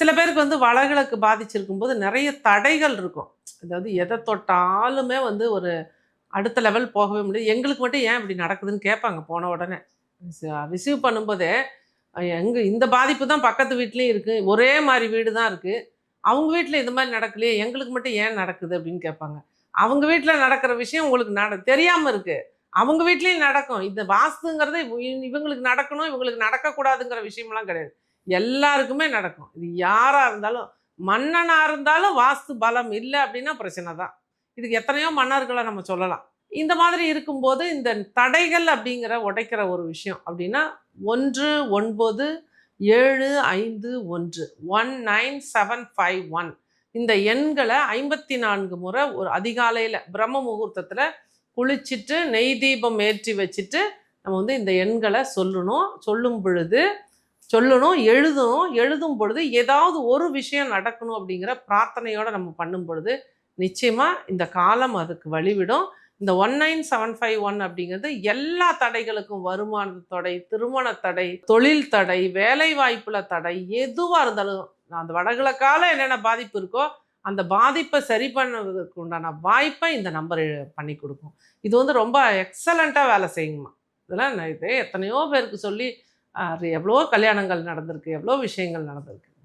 சில பேருக்கு வந்து வளகிழக்கு பாதிச்சிருக்கும் போது நிறைய தடைகள் இருக்கும். அதாவது எதை தொட்டாலுமே வந்து ஒரு அடுத்த லெவல் போகவே முடியாது. எங்களுக்கு மட்டும் ஏன் இப்படி நடக்குதுன்னு கேட்பாங்க போன உடனே. ரிசீவ் பண்ணும்போதே எங்கே இந்த பாதிப்பு தான் பக்கத்து வீட்லேயும் இருக்குது ஒரே மாதிரி வீடு தான் இருக்குது அவங்க வீட்டில் இது மாதிரி நடக்கலையே எங்களுக்கு மட்டும் ஏன் நடக்குது அப்படின்னு கேட்பாங்க. அவங்க வீட்டில் நடக்கிற விஷயம் உங்களுக்கு நட தெரியாமல் இருக்குது அவங்க வீட்லேயும் நடக்கும். இந்த வாஸ்துங்கிறது இவங்களுக்கு நடக்கணும் இவங்களுக்கு நடக்கக்கூடாதுங்கிற விஷயம்லாம் கிடையாது. எல்லாருக்குமே நடக்கும். இது யாராக இருந்தாலும் மன்னனாக இருந்தாலும் வாஸ்து பலம் இல்லை அப்படின்னா பிரச்சனை தான். இதுக்கு எத்தனையோ மன்னர்களை நம்ம சொல்லலாம். இந்த மாதிரி இருக்கும்போது இந்த தடைகள் அப்படிங்கிற உடைக்கிற ஒரு விஷயம் அப்படின்னா ஒன்று ஒன்பது ஏழு ஐந்து ஒன்று one nine seven five one. இந்த எண்களை ஐம்பத்தி நான்கு முறை ஒரு அதிகாலையில் பிரம்ம முகூர்த்தத்தில் குளிச்சுட்டு நெய் தீபம் ஏற்றி வச்சுட்டு நம்ம வந்து இந்த எண்களை சொல்லணும். சொல்லும் பொழுது சொல்லணும் எழுதணும். எழுதும் பொழுது ஏதாவது ஒரு விஷயம் நடக்கணும் அப்படிங்கிற பிரார்த்தனையோடு நம்ம பண்ணும் பொழுது நிச்சயமாக இந்த காலம் அதுக்கு வழிவிடும். இந்த one nine seven five one அப்படிங்கிறது எல்லா தடைகளுக்கும் வருமான தடை திருமண தடை தொழில் தடை வேலை வாய்ப்பில் தடை எதுவாக இருந்தாலும் அந்த வடகிழக்கால என்னென்ன பாதிப்பு இருக்கோ அந்த பாதிப்பை சரி பண்ணுவதற்கு உண்டான வாய்ப்பை இந்த நம்பர் பண்ணி கொடுக்கும். இது வந்து ரொம்ப எக்ஸலண்ட்டாக வேலை செய்யுமா இதெல்லாம் இதே எத்தனையோ பேருக்கு சொல்லி அது எவ்வளோ கல்யாணங்கள் நடந்திருக்கு எவ்வளோ விஷயங்கள் நடந்திருக்கு.